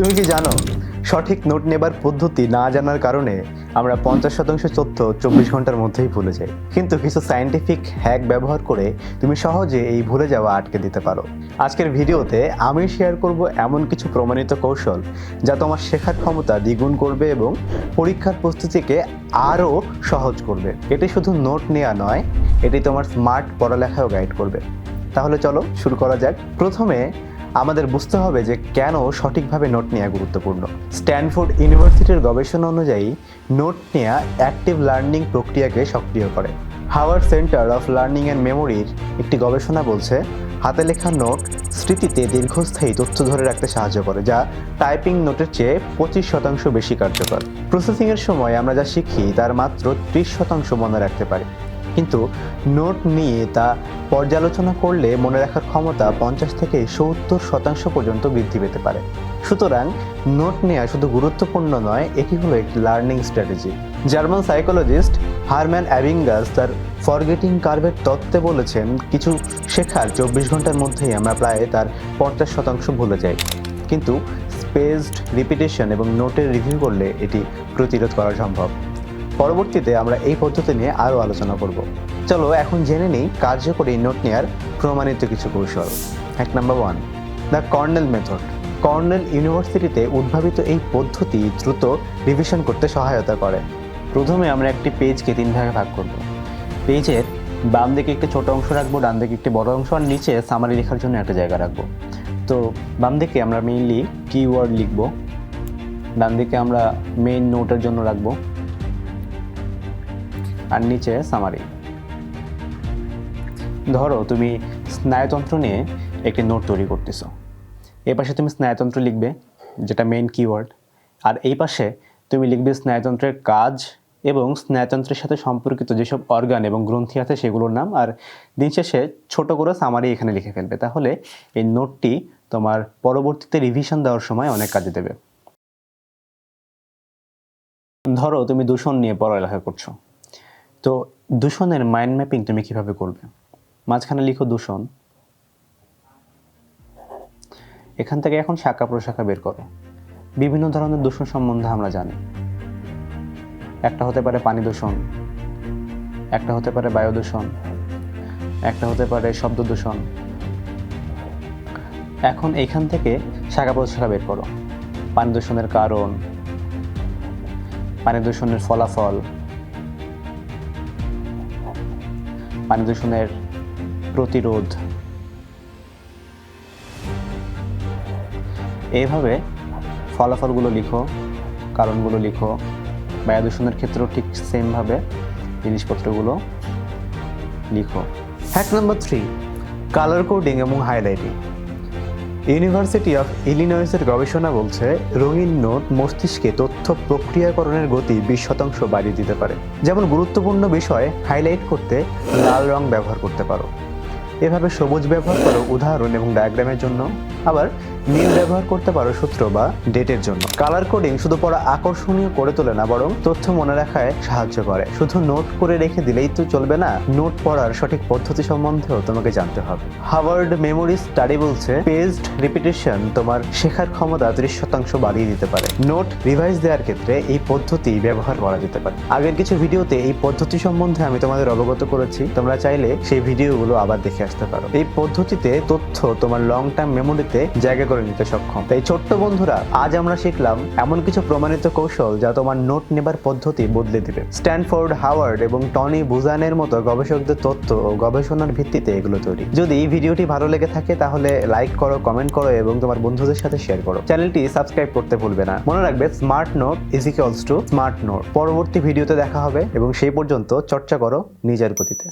তুমি কি জানো, সঠিক নোট নেবার পদ্ধতি না জানার কারণে আমরা পঞ্চাশ শতাংশ তথ্য চব্বিশ ঘণ্টার মধ্যেই ভুলে যাই। কিন্তু কিছু সায়েন্টিফিক হ্যাক ব্যবহার করে তুমি সহজে এই ভুলে যাওয়া আটকে দিতে পারো। আজকের ভিডিওতে আমি শেয়ার করব এমন কিছু প্রমাণিত কৌশল যা তোমার শেখার ক্ষমতা দ্বিগুণ করবে এবং পরীক্ষার প্রস্তুতিকে আরও সহজ করবে। এটি শুধু নোট নেওয়া নয়, এটি তোমার স্মার্ট পড়ালেখাও গাইড করবে। তাহলে চলো শুরু করা যাক। প্রথমে আমাদের বুঝতে হবে যে কেন সঠিকভাবে নোট নেওয়া গুরুত্বপূর্ণ। স্ট্যানফোর্ড ইউনিভার্সিটির গবেষণা অনুযায়ী, নোট নেওয়া অ্যাক্টিভ লার্নিং প্রক্রিয়াকে সক্রিয় করে। Harvard centre of learning and মেমোরির একটি গবেষণা বলছে, হাতে লেখা নোট স্মৃতিতে দীর্ঘস্থায়ী তথ্য ধরে রাখতে সাহায্য করে, যা টাইপিং নোটের চেয়ে পঁচিশ শতাংশ বেশি কার্যকর। প্রসেসিংয়ের সময় আমরা যা শিখি তার মাত্র ত্রিশ শতাংশ মনে রাখতে পারি। কিন্তু নোট নিয়ে তা পর্যালোচনা করলে মনে রাখার ক্ষমতা পঞ্চাশ থেকে সত্তর শতাংশ পর্যন্ত বৃদ্ধি পেতে পারে। সুতরাং নোট নেওয়া শুধু গুরুত্বপূর্ণ নয়, এটি হলো একটি learning strategy German psychologist Hermann অ্যাভিঙ্গাস তার ফরগেটিং কার্ভের তত্ত্বে বলেছেন, কিছু শেখার চব্বিশ ঘণ্টার মধ্যেই আমরা প্রায় তার পঞ্চাশ শতাংশ ভুলে যাই। কিন্তু স্পেসড রিপিটেশন এবং নোটের রিভিউ করলে এটি প্রতিরোধ করা সম্ভব। পরবর্তীতে আমরা এই পদ্ধতি নিয়ে আরও আলোচনা করব। চলো এখন জেনে নিই কার্যকরী নোট নেওয়ার প্রমাণিত কিছু কৌশল। এক number one, the Cornell method. Cornell ইউনিভার্সিটিতে উদ্ভাবিত এই পদ্ধতি দ্রুত রিভিশন করতে সহায়তা করে। প্রথমে আমরা একটি পেজকে তিন ভাগে ভাগ করব। পেজের বাম দিকে একটি ছোট অংশ রাখব, ডান দিকে একটি বড় অংশ, আর নিচে সামারি লেখার জন্য একটা জায়গা রাখব। তো বাম দিকে আমরা মেইনলি কিওয়ার্ড লিখব, ডান দিকে আমরা মেইন নোটের জন্য রাখব। আর নিচে সামারি ধরো তুমি স্নায়ুতন্ত্র নিয়ে একটি নোট তৈরি করতেছ। এই পাশে তুমি স্নায়ুতন্ত্র লিখবে, যেটা মেইন কিওয়ার্ড আর এই পাশে তুমি লিখবে স্নায়ুতন্ত্রের কাজ এবং স্নায়ুতন্ত্রের সাথে সম্পর্কিত যেসব অর্গান এবং গ্রন্থি আছে সেগুলোর নাম। আর দিন শেষে ছোটো করে সামারি এখানে লিখে ফেলবে। তাহলে এই নোটটি তোমার পরবর্তীতে রিভিশন দেওয়ার সময় অনেক কাজে দেবে। ধরো তুমি দূষণ নিয়ে পড়ালেখা করছ। দূষণের মাইন্ড ম্যাপিং তুমি কীভাবে করবে? মাঝখানে লিখো দূষণ এখান থেকে এখন শাখা প্রশাখা বের করো। বিভিন্ন ধরনের দূষণ সম্বন্ধে আমরা জানি। একটা হতে পারে পানি দূষণ, একটা হতে পারে বায়ু দূষণ, একটা হতে পারে শব্দ দূষণ। এখন এইখান থেকে শাখা প্রশাখা বের করো। পানি দূষণের কারণ, পানি দূষণের ফলাফল পানি দূষণের প্রতিরোধ। এইভাবে ফলাফলগুলো লিখো, কারণগুলো লিখো। বায়ু দূষণের ক্ষেত্রেও ঠিক সেমভাবে জিনিসপত্রগুলো লিখো। Hack number three colour coding এবং হাইলাইটিং ইউনিভার্সিটি অফ ইলিনয়েসের গবেষণা বলছে, রঙিন নোট মস্তিষ্কে তথ্য প্রক্রিয়াকরণের গতি বিশ শতাংশ বাড়িয়ে দিতে পারে। যেমন গুরুত্বপূর্ণ বিষয় হাইলাইট করতে লাল রং ব্যবহার করতে পারো। এভাবে সবুজ ব্যবহার করো উদাহরণ এবং ডায়াগ্রামের জন্য। আবার নীল ব্যবহার করতে পারো সূত্র বা ডেটের জন্য। কালার কোডিং শুধু পড়া আকর্ষণীয় করে তোলে না, বরং তথ্য মনে রাখায় সাহায্য করে। শুধু নোট করে রেখে দিলেই তো চলবে না নোট পড়ার সঠিক পদ্ধতি সম্বন্ধেও তোমাকে জানতে হবে। হাওয়ার্ড মেমোরি স্টাডি বলছে পেজড রিপিটেশন তোমার শেখার ক্ষমতা ত্রিশ শতাংশ বাড়িয়ে দিতে পারে। নোট রিভাইজ দেওয়ার ক্ষেত্রে এই পদ্ধতি ব্যবহার করা যেতে পারে। আগের কিছু ভিডিওতে এই পদ্ধতি সম্বন্ধে আমি তোমাদের অবগত করেছি। তোমরা চাইলে সেই ভিডিওগুলো আবার দেখে আসতে পারো। এই পদ্ধতিতে তথ্য তোমার লং টার্ম মেমোরিতে জায়গা করে নিতে সক্ষম। তাই ছোট্ট বন্ধুরা, আজ আমরা শিখলাম এমন কিছু প্রমাণিত কৌশল যা তোমার নোট নেবার পদ্ধতি বদলে দিবে। স্ট্যানফোর্ড, হাওয়ার্ড এবং টনি বুজানের মতো গবেষকদের তথ্য ও গবেষণার ভিত্তিতে এগুলো তৈরি। যদি এই ভিডিওটি ভালো লেগে থাকে, তাহলে লাইক করো, কমেন্ট করো এবং তোমার বন্ধুদের সাথে শেয়ার করো। চ্যানেলটি সাবস্ক্রাইব করতে ভুলবে না। মনে রাখবে, smart note is equals to smart note. পরবর্তী ভিডিওতে দেখা হবে এবং সেই পর্যন্ত চর্চা করো নিজের গতিতে।